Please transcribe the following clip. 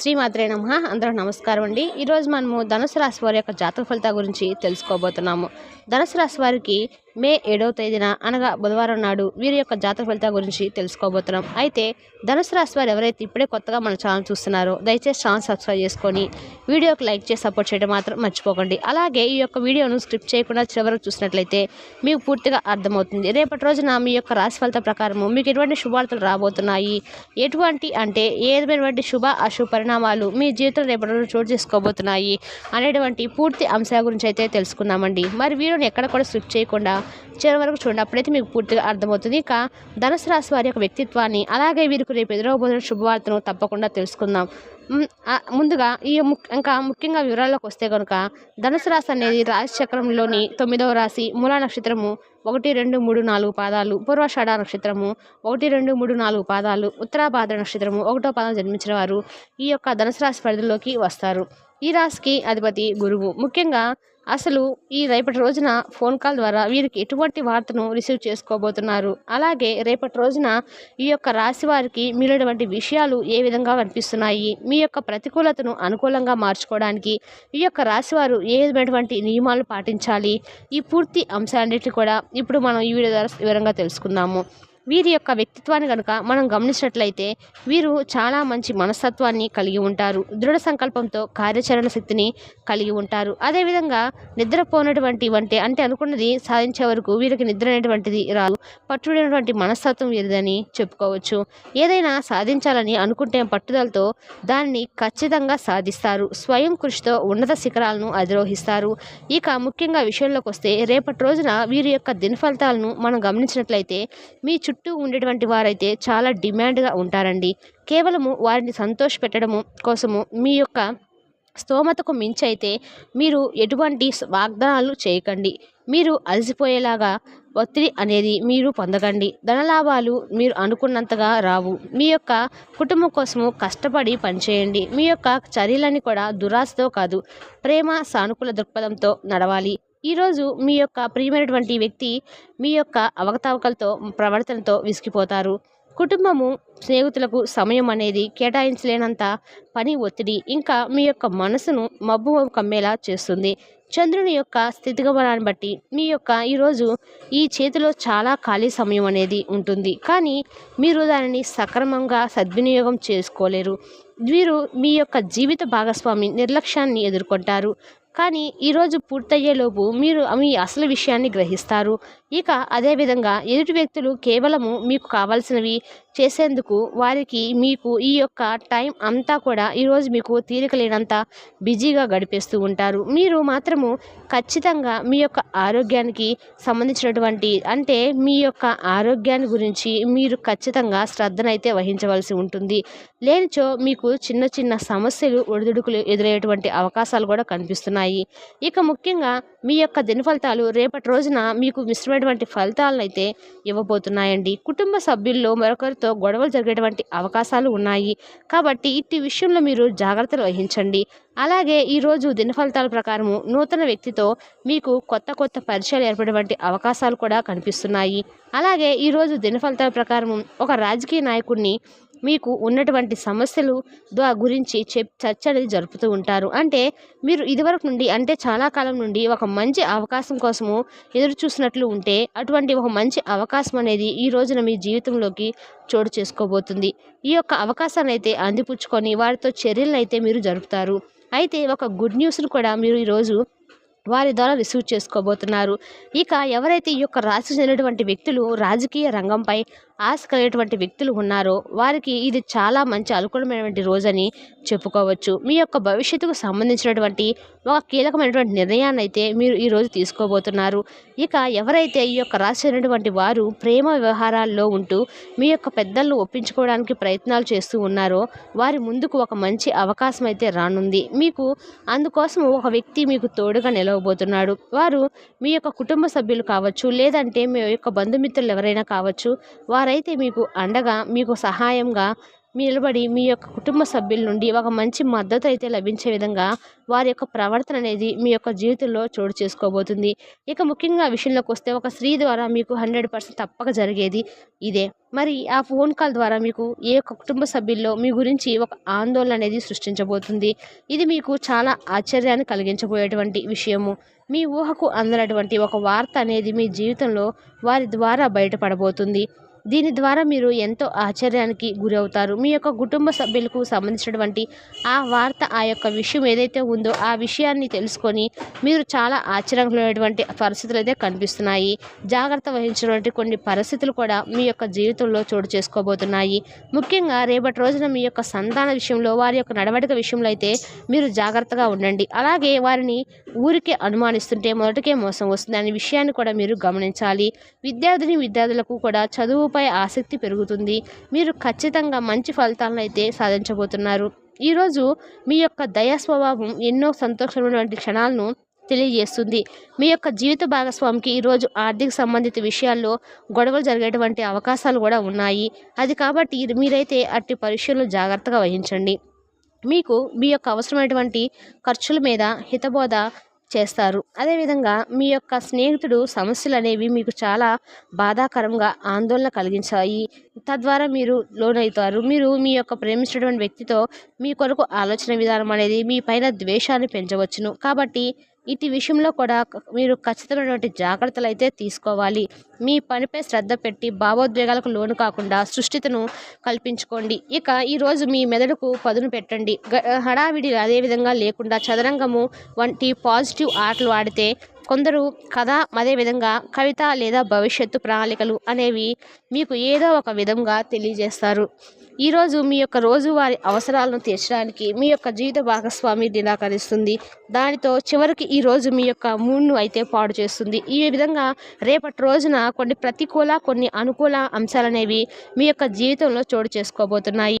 శ్రీమాత్రే నమ. అందరూ నమస్కారం అండి. ఈరోజు మనము ధనుసు రాశి వారి యొక్క జాతక ఫలితాల గురించి తెలుసుకోబోతున్నాము. ధనుసు రాశి వారికి మే ఏడవ తేదీన అనగా బుధవారం నాడు వీరి యొక్క జాతర ఫలితాల గురించి తెలుసుకోబోతున్నాం. అయితే ధనుసు రాశి వారు ఎవరైతే ఇప్పుడే కొత్తగా మన ఛానల్ చూస్తున్నారో దయచేసి ఛానల్ సబ్స్క్రైబ్ చేసుకొని వీడియోకి లైక్ చేసి సపోర్ట్ చేయడం మాత్రం మర్చిపోకండి. అలాగే ఈ యొక్క వీడియోను స్క్రిప్ట్ చేయకుండా చివరకు చూసినట్లయితే మీకు పూర్తిగా అర్థమవుతుంది. రేపటి రోజున మీ యొక్క రాశి ఫలిత ప్రకారము మీకు ఎటువంటి శుభార్తలు రాబోతున్నాయి? ఎటువంటి అంటే ఏదైనటువంటి శుభ అశుభ పరిణామాలు మీ జీవితంలో రేపటి రోజు చోటు చేసుకోబోతున్నాయి? అనేటువంటి పూర్తి అంశాల గురించి అయితే తెలుసుకుందామండి. మరి వీడియోని ఎక్కడ కూడా స్క్రిప్ట్ చేయకుండా చివరి వరకు చూడండి. అప్పుడైతే మీకు పూర్తిగా అర్థమవుతుంది. ఇక ధనుసు రాశి వారి యొక్క వ్యక్తిత్వాన్ని అలాగే వీరికి రేపు ఎదురవబోతున్న శుభవార్తను తప్పకుండా తెలుసుకుందాం. ముందుగా ఈ ఇంకా ముఖ్యంగా వివరాల్లోకి వస్తే కనుక ధనుసు రాశి అనేది రాశి చక్రంలోని తొమ్మిదవ రాశి మూలా నక్షత్రము ఒకటి రెండు మూడు నాలుగు పాదాలు. పూర్వాషాఢ నక్షత్రము ఒకటి రెండు మూడు నాలుగు పాదాలు. ఉత్తరాభాద్ర నక్షత్రము ఒకటో పాదం జన్మించిన వారు ఈ యొక్క ధనుసు రాశి పరిధిలోకి వస్తారు. ఈ రాశికి అధిపతి గురువు. ముఖ్యంగా అసలు ఈ రేపటి రోజున ఫోన్ కాల్ ద్వారా వీరికి ఎటువంటి వార్తను రిసీవ్ చేసుకోబోతున్నారు? అలాగే రేపటి రోజున ఈ యొక్క రాశి వారికి మీలోటువంటి విషయాలు ఏ విధంగా కనిపిస్తున్నాయి? మీ యొక్క ప్రతికూలతను అనుకూలంగా మార్చుకోవడానికి ఈ యొక్క రాశి వారు ఏ విధమైనటువంటి నియమాలు పాటించాలి? ఈ పూర్తి అంశాలన్నిటిని కూడా ఇప్పుడు మనం ఈ వీడియో ద్వారా వివరంగా తెలుసుకుందాము. వీరి యొక్క వ్యక్తిత్వాన్ని కనుక మనం గమనించినట్లయితే వీరు చాలా మంచి మనస్తత్వాన్ని కలిగి ఉంటారు. దృఢ సంకల్పంతో కార్యాచరణ శక్తిని కలిగి ఉంటారు. అదేవిధంగా నిద్రపోనటువంటి వంటి అంటే అనుకున్నది సాధించే వరకు వీరికి నిద్ర అనేటువంటిది రాదు. పట్టుడైనటువంటి మనస్తత్వం వీరిదని చెప్పుకోవచ్చు. ఏదైనా సాధించాలని అనుకుంటే పట్టుదలతో దాన్ని ఖచ్చితంగా సాధిస్తారు. స్వయం కృషితో ఉన్నత శిఖరాలను అధిరోహిస్తారు. ఇక ముఖ్యంగా విషయంలోకి వస్తే రేపటి రోజున వీరి యొక్క దినఫలితాలను మనం గమనించినట్లయితే మీ చుట్టూ చుట్టూ ఉండేటువంటి వారైతే చాలా డిమాండ్గా ఉంటారండి. కేవలము వారిని సంతోష పెట్టడము కోసము మీ యొక్క స్తోమతకు మించి అయితే మీరు ఎటువంటి వాగ్దానాలు చేయకండి. మీరు అలసిపోయేలాగా ఒత్తిడి అనేది మీరు పొందకండి. ధనలాభాలు మీరు అనుకున్నంతగా రావు. మీ యొక్క కుటుంబం కోసము కష్టపడి పనిచేయండి. మీ యొక్క చర్యలని కూడా దురాశతో కాదు ప్రేమ సానుకూల దృక్పథంతో నడవాలి. ఈరోజు మీ యొక్క ప్రియమైనటువంటి వ్యక్తి మీ యొక్క అవకతవకలతో ప్రవర్తనతో విసిగిపోతారు. కుటుంబము స్నేహితులకు సమయం అనేది కేటాయించలేనంత పని ఒత్తిడి ఇంకా మీ యొక్క మనసును మబ్బు కమ్మేలా చేస్తుంది. చంద్రుని యొక్క స్థితిగమనాన్ని బట్టి మీ యొక్క ఈరోజు ఈ చేతిలో చాలా ఖాళీ సమయం అనేది ఉంటుంది. కానీ మీరు దానిని సక్రమంగా సద్వినియోగం చేసుకోలేరు. వీరు మీ యొక్క జీవిత భాగస్వామి నిర్లక్ష్యాన్ని ఎదుర్కొంటారు. కానీ ఈరోజు పూర్తయ్యేలోపు మీరు మీ అసలు విషయాన్ని గ్రహిస్తారు. ఇక అదేవిధంగా ఎదుటి వ్యక్తులు కేవలము మీకు కావాల్సినవి చేసేందుకు వారికి మీకు ఈ యొక్క టైం అంతా కూడా ఈరోజు మీకు తీరిక లేనంత బిజీగా గడిపేస్తూ ఉంటారు. మీరు మాత్రము ఖచ్చితంగా మీ యొక్క ఆరోగ్యానికి సంబంధించినటువంటి అంటే మీ యొక్క ఆరోగ్యాన్ని గురించి మీరు ఖచ్చితంగా శ్రద్ధనైతే వహించవలసి ఉంటుంది. లేనిచో మీకు చిన్న చిన్న సమస్యలు ఒడిదుడుకులు ఎదురయ్యేటువంటి అవకాశాలు కూడా కనిపిస్తున్నాయి. ఇక ముఖ్యంగా మీ యొక్క దిన ఫలితాలు రేపటి రోజున మీకు మిశ్రమైనటువంటి ఫలితాలను అయితే ఇవ్వబోతున్నాయండి. కుటుంబ సభ్యుల్లో మరొకరితో గొడవలు జరిగేటువంటి అవకాశాలు ఉన్నాయి. కాబట్టి ఇట్టి విషయంలో మీరు జాగ్రత్తలు వహించండి. అలాగే ఈరోజు దిన ఫలితాల ప్రకారము నూతన వ్యక్తితో మీకు కొత్త కొత్త పరిచయాలు ఏర్పడేటువంటి అవకాశాలు కూడా కనిపిస్తున్నాయి. అలాగే ఈరోజు దిన ఫలితాల ప్రకారము ఒక రాజకీయ నాయకుడిని మీకు ఉన్నటువంటి సమస్యలు దా గురించి చెప్ చర్చ అనేది జరుపుతూ ఉంటారు. అంటే మీరు ఇదివరకు నుండి అంటే చాలా కాలం నుండి ఒక మంచి అవకాశం కోసము ఎదురు చూసినట్లు ఉంటే అటువంటి ఒక మంచి అవకాశం అనేది ఈ రోజున మీ జీవితంలోకి చోటు చేసుకోబోతుంది. ఈ యొక్క అవకాశాన్ని అయితే అందిపుచ్చుకొని వారితో చర్యలను అయితే మీరు జరుపుతారు. అయితే ఒక గుడ్ న్యూస్ను కూడా మీరు ఈరోజు వారి ద్వారా రిసీవ్ చేసుకోబోతున్నారు. ఇక ఎవరైతే ఈ యొక్క రాశి చెందినటువంటి వ్యక్తులు రాజకీయ రంగంపై ఆశ కలిగేటువంటి వ్యక్తులు ఉన్నారో వారికి ఇది చాలా మంచి అనుకూలమైనటువంటి రోజని చెప్పుకోవచ్చు. మీ యొక్క భవిష్యత్తుకు సంబంధించినటువంటి ఒక కీలకమైనటువంటి నిర్ణయాన్ని అయితే మీరు ఈరోజు తీసుకోబోతున్నారు. ఇక ఎవరైతే ఈ యొక్క రాసినటువంటి వారు ప్రేమ వ్యవహారాల్లో ఉంటూ మీ యొక్క పెద్దలను ఒప్పించుకోవడానికి ప్రయత్నాలు చేస్తూ ఉన్నారో వారి ముందుకు ఒక మంచి అవకాశం అయితే రానుంది. మీకు అందుకోసం ఒక వ్యక్తి మీకు తోడుగా నిలవబోతున్నాడు. వారు మీ యొక్క కుటుంబ సభ్యులు కావచ్చు లేదంటే మీ యొక్క బంధుమిత్రులు ఎవరైనా కావచ్చు వారు వారైతే మీకు అండగా మీకు సహాయంగా నిలబడి మీ యొక్క కుటుంబ సభ్యుల నుండి ఒక మంచి మద్దతు అయితే లభించే విధంగా వారి యొక్క ప్రవర్తన అనేది మీ యొక్క జీవితంలో చోటు చేసుకోబోతుంది. ఇక ముఖ్యంగా విషయంలోకి వస్తే ఒక స్త్రీ ద్వారా మీకు హండ్రెడ్ పర్సెంట్ తప్పక జరిగేది ఇదే. మరి ఆ ఫోన్ కాల్ ద్వారా మీకు ఏ యొక్క కుటుంబ సభ్యుల్లో మీ గురించి ఒక ఆందోళన అనేది సృష్టించబోతుంది. ఇది మీకు చాలా ఆశ్చర్యాన్ని కలిగించబోయేటువంటి విషయము. మీ ఊహకు అందనటువంటి ఒక వార్త అనేది మీ జీవితంలో వారి ద్వారా బయటపడబోతుంది. దీని ద్వారా మీరు ఎంతో ఆశ్చర్యానికి గురవుతారు. మీ యొక్క కుటుంబ సభ్యులకు సంబంధించినటువంటి ఆ వార్త ఆ యొక్క విషయం ఏదైతే ఉందో ఆ విషయాన్ని తెలుసుకొని మీరు చాలా ఆశ్చర్యమైనటువంటి పరిస్థితులు అయితే కనిపిస్తున్నాయి. జాగ్రత్త వహించినటువంటి కొన్ని పరిస్థితులు కూడా మీ యొక్క జీవితంలో చోటు చేసుకోబోతున్నాయి. ముఖ్యంగా రేపటి రోజున మీ యొక్క సంతాన విషయంలో వారి యొక్క నడవడిక విషయంలో అయితే మీరు జాగ్రత్తగా ఉండండి. అలాగే వారిని ఊరికే అనుమానిస్తుంటే మొదటికే మోసం వస్తుంది అనే విషయాన్ని కూడా మీరు గమనించాలి. విద్యార్థిని విద్యార్థులకు కూడా చదువు చదువుపై ఆసక్తి పెరుగుతుంది. మీరు ఖచ్చితంగా మంచి ఫలితాలను అయితే సాధించబోతున్నారు ఈరోజు మీ యొక్క దయా స్వభావం ఎన్నో సంతోషమైనటువంటి క్షణాలను తెలియజేస్తుంది. మీ యొక్క జీవిత భాగస్వామికి ఈరోజు ఆర్థిక సంబంధిత విషయాల్లో గొడవలు జరిగేటువంటి అవకాశాలు కూడా ఉన్నాయి. అది కాబట్టి మీరైతే అట్టి పరీక్షలు జాగ్రత్తగా వహించండి. మీకు మీ యొక్క అవసరమైనటువంటి ఖర్చుల మీద హితబోధ చేస్తారు. అదేవిధంగా మీ యొక్క స్నేహితుడు సమస్యలు అనేవి మీకు చాలా బాధాకరంగా ఆందోళన కలిగించాయి. తద్వారా మీరు లోనవుతారు. మీరు మీ యొక్క ప్రేమించినటువంటి వ్యక్తితో మీ కొరకు ఆలోచన విధానం అనేది మీ పైన ద్వేషాన్ని పెంచవచ్చును. కాబట్టి ఇటు విషయంలో కూడా మీరు ఖచ్చితమైనటువంటి జాగ్రత్తలు అయితే తీసుకోవాలి. మీ పనిపై శ్రద్ధ పెట్టి భావోద్వేగాలకు లోను కాకుండా సృష్టితను కల్పించుకోండి. ఇక ఈరోజు మీ మెదడుకు పదును పెట్టండి. హడావిడి అదేవిధంగా లేకుండా చదరంగము వంటి పాజిటివ్ ఆటలు ఆడితే కొందరు కథ అదేవిధంగా కవిత లేదా భవిష్యత్తు ప్రణాళికలు అనేవి మీకు ఏదో ఒక విధంగా తెలియజేస్తారు. ఈరోజు మీ యొక్క రోజువారి అవసరాలను తీర్చడానికి మీ యొక్క జీవిత భాగస్వామి నిరాకరిస్తుంది. దానితో చివరికి ఈరోజు మీ యొక్క మూడ్ను అయితే పాడు చేస్తుంది. ఈ విధంగా రేపటి రోజున కొన్ని ప్రతికూల కొన్ని అనుకూల అంశాలనేవి మీ యొక్క జీవితంలో చోటు చేసుకోబోతున్నాయి.